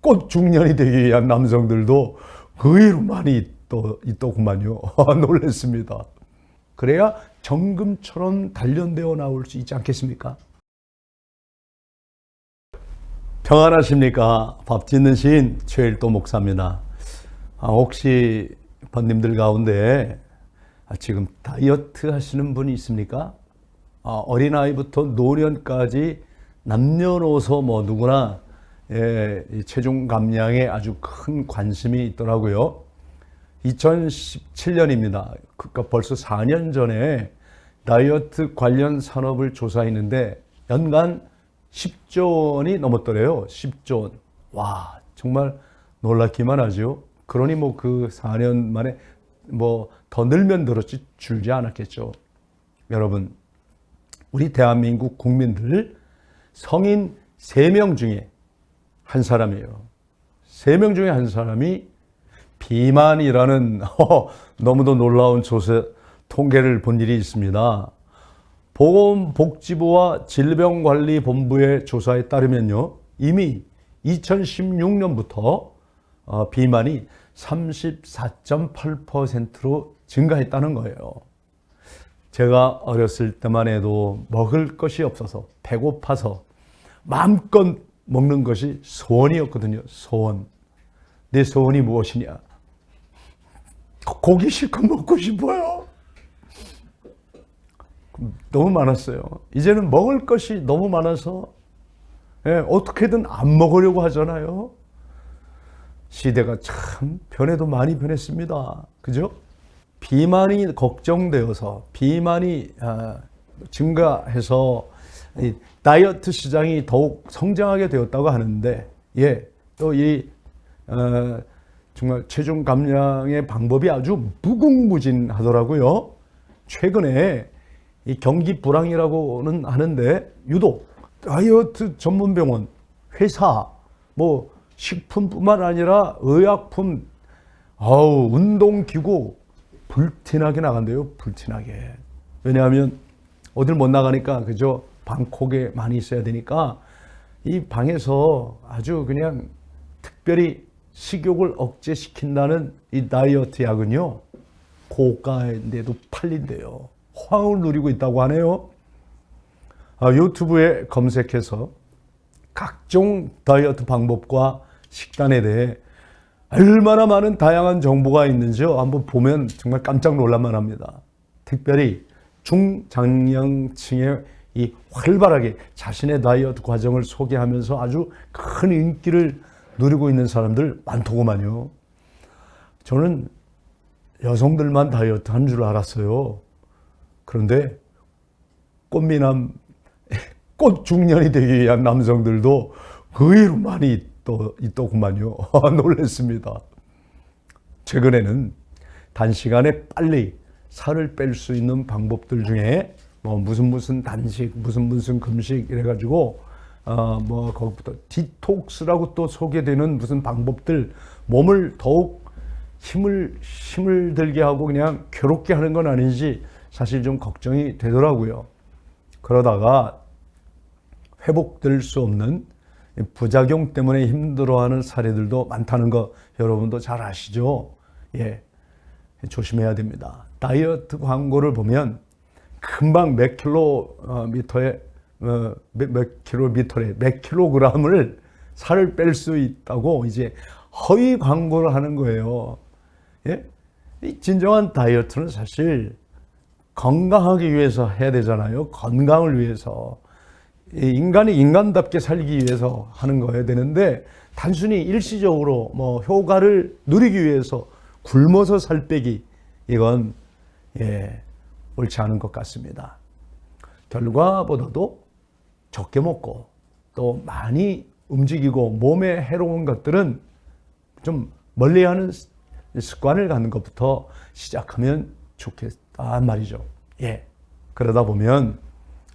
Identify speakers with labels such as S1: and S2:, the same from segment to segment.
S1: 곧 중년이 되기 위한 남성들도 의외로 많이 또 있더구만요. 놀랬습니다. 그래야 정금처럼 단련되어 나올 수 있지 않겠습니까? 평안하십니까? 밥 짓는 시인 최일도 목사입니다. 아, 혹시 번님들 가운데 아, 지금 다이어트 하시는 분이 있습니까? 아, 어린아이부터 노년까지 남녀노소 뭐 누구나 체중 감량에 아주 큰 관심이 있더라고요. 2017년입니다. 그러니까 벌써 4년 전에 다이어트 관련 산업을 조사했는데 연간 10조 원이 넘었더래요. 10조 원. 와, 정말 놀랍기만 하죠. 그러니 뭐 그 4년 만에 뭐 더 늘면 늘었지 줄지 않았겠죠. 여러분, 우리 대한민국 국민들 성인 3명 중에 한 사람이에요. 3명 중에 한 사람이 비만이라는 너무도 놀라운 조사 통계를 본 일이 있습니다. 보건복지부와 질병관리본부의 조사에 따르면요. 이미 2016년부터 어, 비만이 34.8%로 증가했다는 거예요. 제가 어렸을 때만 해도 먹을 것이 없어서 배고파서 마음껏 먹는 것이 소원이었거든요. 소원. 내 소원이 무엇이냐? 고기 실컷 먹고 싶어요. 너무 많았어요. 이제는 먹을 것이 너무 많아서 예, 어떻게든 안 먹으려고 하잖아요. 시대가 참 변해도 많이 변했습니다. 그죠? 비만이 걱정되어서 비만이 아, 증가해서 이 다이어트 시장이 더욱 성장하게 되었다고 하는데 예, 또이 어, 정말 체중 감량의 방법이 아주 무궁무진하더라고요. 최근에 이 경기 불황이라고는 하는데 유독 다이어트 전문 병원, 회사, 뭐 식품뿐만 아니라 의약품, 아우 운동기구 불티나게 나간대요. 불티나게. 왜냐하면 어딜 못 나가니까 그죠? 방콕에 많이 있어야 되니까 이 방에서 아주 그냥 특별히 식욕을 억제시킨다는 이 다이어트 약은요 고가인데도 팔린대요. 호황을 누리고 있다고 하네요. 아, 유튜브에 검색해서 각종 다이어트 방법과 식단에 대해 얼마나 많은 다양한 정보가 있는지요. 한번 보면 정말 깜짝 놀랄만 합니다. 특별히 중장년층의 이 활발하게 자신의 다이어트 과정을 소개하면서 아주 큰 인기를 누리고 있는 사람들 많더구만요. 저는 여성들만 다이어트 한 줄 알았어요. 그런데 꽃미남, 꽃 중년이 되기 위한 남성들도 의외로 많이 또 있더구만요. 놀랐습니다. 최근에는 단시간에 빨리 살을 뺄 수 있는 방법들 중에 뭐 무슨 무슨 단식, 무슨 무슨 금식 이래가지고 어뭐 거기부터 디톡스라고 또 소개되는 무슨 방법들 몸을 더욱 힘을 힘을 들게 하고 그냥 괴롭게 하는 건 아닌지 사실 좀 걱정이 되더라고요. 그러다가 회복될 수 없는 부작용 때문에 힘들어하는 사례들도 많다는 거 여러분도 잘 아시죠? 예. 조심해야 됩니다. 다이어트 광고를 보면 금방 몇 킬로미터에 어, 몇, 몇 킬로미터에 몇 킬로그램을 살을 뺄 수 있다고 이제 허위 광고를 하는 거예요. 예? 이 진정한 다이어트는 사실 건강하기 위해서 해야 되잖아요. 건강을 위해서. 인간이 인간답게 살기 위해서 하는 거여야 되는데 단순히 일시적으로 뭐 효과를 누리기 위해서 굶어서 살 빼기 이건 예, 옳지 않은 것 같습니다. 결과보다도 적게 먹고 또 많이 움직이고 몸에 해로운 것들은 좀 멀리 하는 습관을 갖는 것부터 시작하면 좋겠다 말이죠. 예. 그러다 보면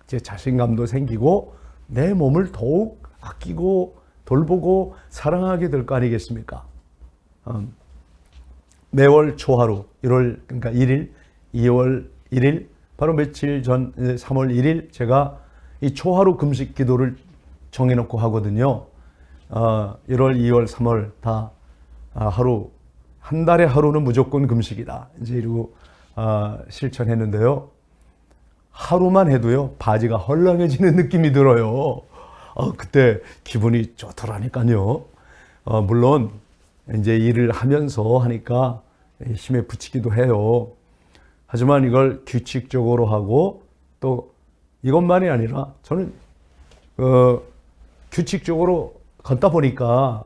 S1: 제 자신감도 생기고 내 몸을 더욱 아끼고 돌보고 사랑하게 될 거 아니겠습니까? 음, 매월 초하루 1월 그러니까 1일, 2월 1일 바로 며칠 전 3월 1일 제가 이 초하루 금식 기도를 정해놓고 하거든요. 어, 1월, 2월, 3월 다 아, 하루 한 달에 하루는 무조건 금식이다. 이제 이러고 아, 실천했는데요. 하루만 해도요 바지가 헐렁해지는 느낌이 들어요. 어, 그때 기분이 좋더라니까요. 어, 물론 이제 일을 하면서 하니까 힘에 붙이기도 해요. 하지만 이걸 규칙적으로 하고 또 이것만이 아니라 저는 어, 규칙적으로 걷다 보니까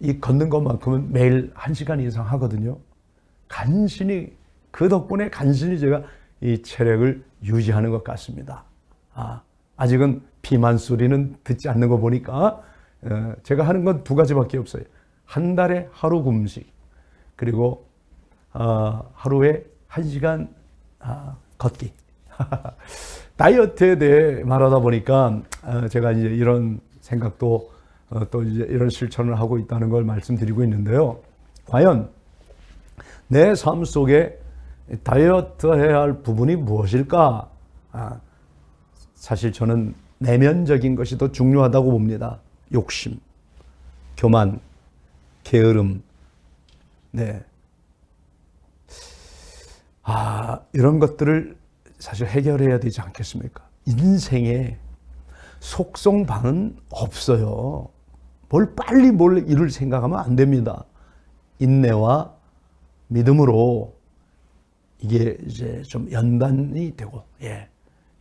S1: 이 걷는 것만큼은 매일 한 시간 이상 하거든요. 간신히 그 덕분에 간신히 제가 이 체력을 유지하는 것 같습니다. 아, 아직은 비만 소리는 듣지 않는 거 보니까 어, 제가 하는 건 두 가지밖에 없어요. 한 달에 하루 금식 그리고 어, 하루에 한 시간 아, 걷기. 다이어트에 대해 말하다 보니까 어, 제가 이제 이런 생각도 어, 또 이제 이런 실천을 하고 있다는 걸 말씀드리고 있는데요. 과연 내 삶 속에 다이어트 해야 할 부분이 무엇일까? 아, 사실 저는 내면적인 것이 더 중요하다고 봅니다. 욕심, 교만, 게으름, 네. 아, 이런 것들을 사실 해결해야 되지 않겠습니까? 인생에 속성방은 없어요. 뭘 빨리 뭘 이룰 생각하면 안 됩니다. 인내와 믿음으로 이게 이제 좀 연단이 되고, 예,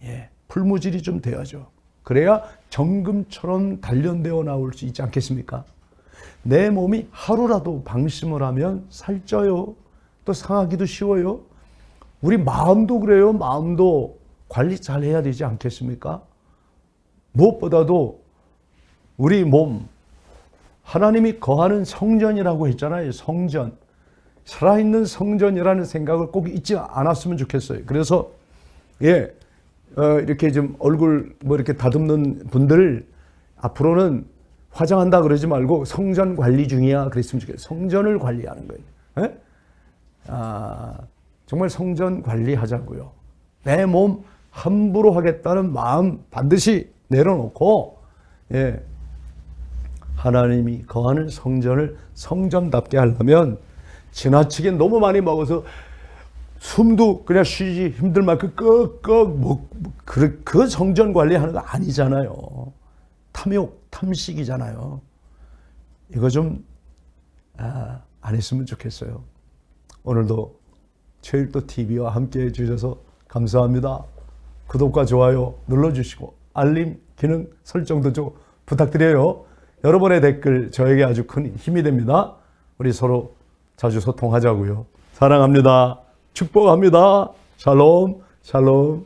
S1: 예, 풀무질이 좀 되어야죠. 그래야 정금처럼 단련되어 나올 수 있지 않겠습니까? 내 몸이 하루라도 방심을 하면 살쪄요. 또 상하기도 쉬워요. 우리 마음도 그래요. 마음도 관리 잘 해야 되지 않겠습니까? 무엇보다도 우리 몸, 하나님이 거하는 성전이라고 했잖아요. 성전. 살아있는 성전이라는 생각을 꼭 잊지 않았으면 좋겠어요. 그래서, 예, 어, 이렇게 좀 얼굴 뭐 이렇게 다듬는 분들 앞으로는 화장한다 그러지 말고 성전 관리 중이야 그랬으면 좋겠어요. 성전을 관리하는 거예요. 예? 아, 정말 성전 관리하자고요. 내 몸 함부로 하겠다는 마음 반드시 내려놓고 예, 하나님이 거하는 성전을 성전답게 하려면 지나치게 너무 많이 먹어서 숨도 그냥 쉬지 힘들 만큼 끄끄 먹, 그, 그 성전 관리하는 거 아니잖아요. 탐욕, 탐식이잖아요. 이거 좀, 아, 안 했으면 좋겠어요. 오늘도 최일도 TV와 함께 해주셔서 감사합니다. 구독과 좋아요 눌러주시고 알림 기능 설정도 좀 부탁드려요. 여러분의 댓글 저에게 아주 큰 힘이 됩니다. 우리 서로 자주 소통하자고요. 사랑합니다. 축복합니다. 샬롬, 샬롬.